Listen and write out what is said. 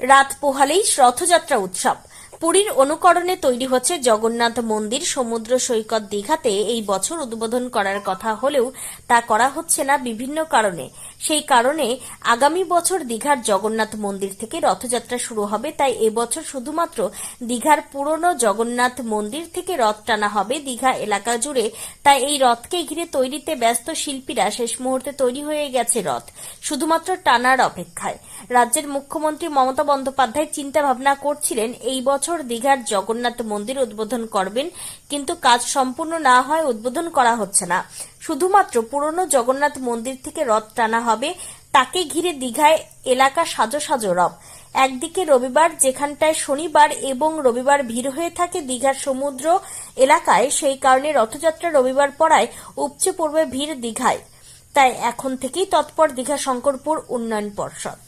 রাত পোহালেই রথযাত্রা উৎসব। পুরীর অনুকরণে তৈরি হচ্ছে জগন্নাথ মন্দির সমুদ্র সৈকত দীঘাতে এই বছর উদ্বোধন করার কথা হলেও তা করা হচ্ছে না বিভিন্ন কারণে। সেই কারণে আগামী বছর দীঘার জগন্নাথ মন্দির থেকে রথযাত্রা শুরু হবে, তাই এবছর শুধুমাত্র দীঘার পুরনো জগন্নাথ মন্দির থেকে রথ টানা হবে দীঘা এলাকা জুড়ে। তাই এই রথকে ঘিরে তৈরিতে ব্যস্ত শিল্পীরা শেষ মুহূর্তে তৈরি হয়ে গেছে রথ, শুধুমাত্র টানার অপেক্ষায়। রাজ্যের মুখ্যমন্ত্রী মমতা বন্দ্যোপাধ্যায় চিন্তা ভাবনা করছিলেন, এই বছর দীঘার জগন্নাথ মন্দির উদ্বোধন করবেন, কিন্তু কাজ সম্পূর্ণ না হয় উদ্বোধন করা হচ্ছে না। শুধুমাত্র পুরনো জগন্নাথ মন্দির থেকে রথ টানা হবে, তাকে ঘিরে দীঘায় এলাকা সাজো সাজো রব। একদিকে রবিবার, যেখানটায় শনিবার এবং রবিবার ভিড় হয়ে থাকে দীঘার সমুদ্র এলাকায়, সেই কারণে রথযাত্রা রবিবার পড়ায় উপচে পড়বে ভিড় দীঘায়। তাই এখন থেকেই তৎপর দীঘা শঙ্করপুর উন্নয়ন পর্ষদ।